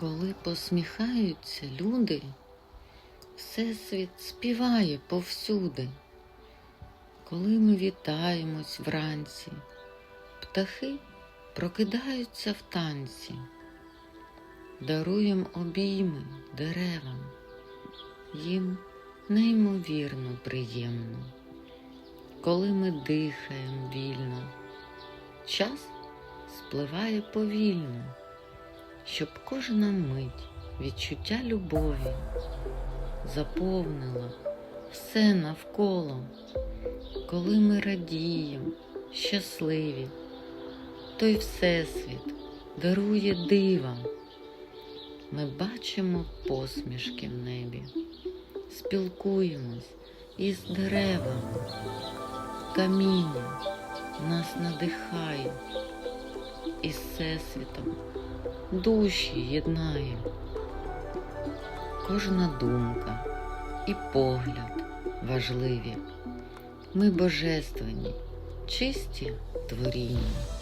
Коли посміхаються люди, Всесвіт співає повсюди. Коли ми вітаємось вранці, птахи прокидаються в танці, даруєм обійми деревам, їм неймовірно приємно, коли ми дихаємо вільно, час спливає повільно, щоб кожна мить відчуття любові заповнила все навколо, коли ми радіємо, щасливі, той Всесвіт дарує дива. Ми бачимо посмішки в небі, спілкуємось із деревами, каміння нас надихає, із Всесвітом душі єднає. Кожна думка і погляд важливі. Ми божественні, чисті творіння.